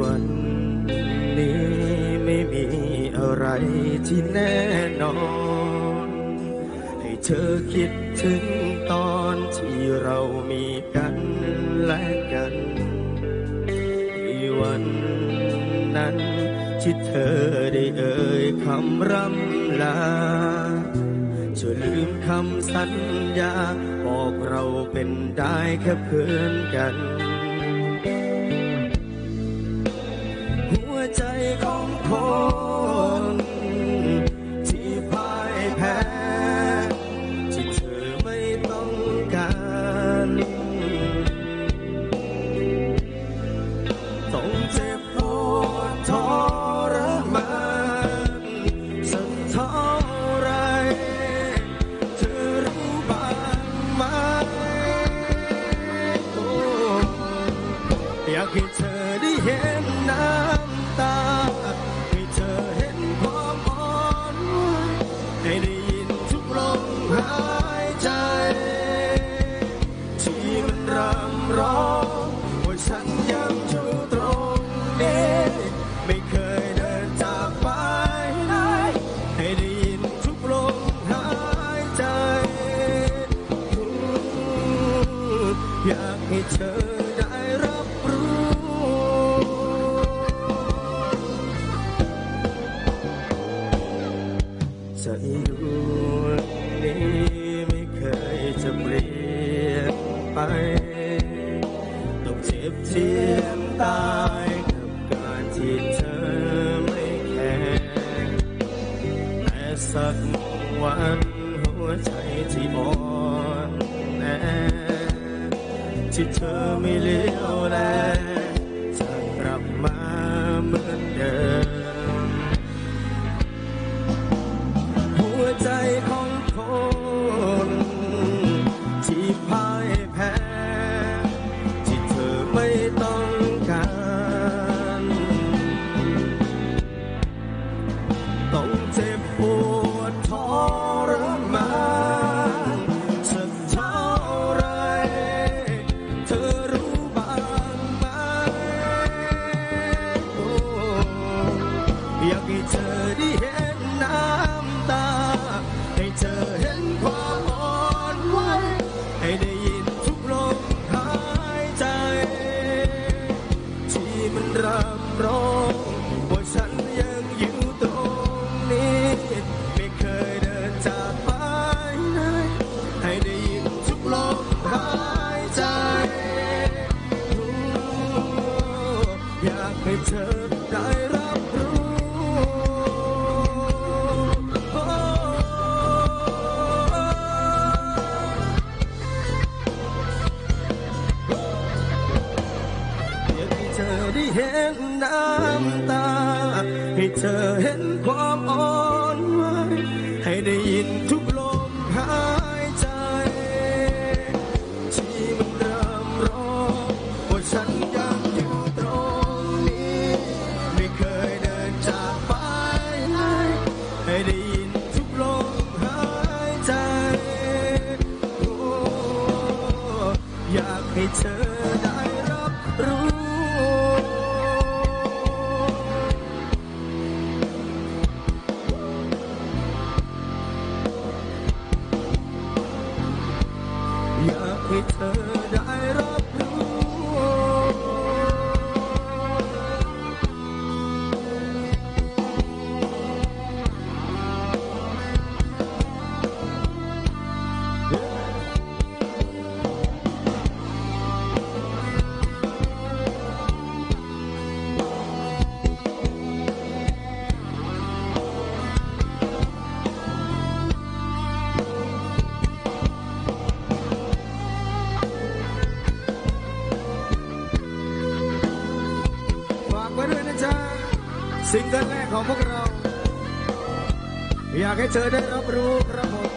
วันนี้ไม่มีอะไรที่แน่นอน ให้เธอคิดถึงตอนที่เรามีกันและกันในวันนั้นที่เธอได้เอ่ยคำร่ำลาจะลืมคำสัญญา บอกเราเป็นได้แค่เพื่อนกัน อยากให้เธอได้เห็นน้ำตา ให้เธอเห็นความอ่อนไหวให้ได้ยินทุกลมหายใจ ที่มันรำร้องว่าฉันยังอยู่ตรงนี้ ไม่เคยเดินจากไปไหนให้ได้ยินทุกลมหายใจ อยากให้เธอ ใจดวงนี้ไม่เคยจะเปลี่ยนไปต้องเจ็บเจียมตายกับการที่เธอไม่แคร์แต่สักวันหัวใจที่อ่อนแอที่เธอไม่เลี้ยวแล ที่พ่ายแพ้ที่เธอไม่ต้องการ ต้องเจ็บปวดทรมานสักเท่าไร เธอรู้บ้างไหมโอ้อยากให้เธอได้เห็นน้ำตา ให้เธอเห็นความ ธอได้เห็นน้ำตา ให้เธอเห็นความอ่อนไหวให้ได้ยินทุกลมหายใจ ที่มันเริ่มร้องว่าฉันยังอยู่ตรงนี้ ไม่เคยเดินจากไป ให้ได้ยินทุกลมหายใจโอ้อยากให้เธอได้รับรู้ อ ซิงเกิลแรกของพวกเรา อยากให้เธอได้รับรู้ค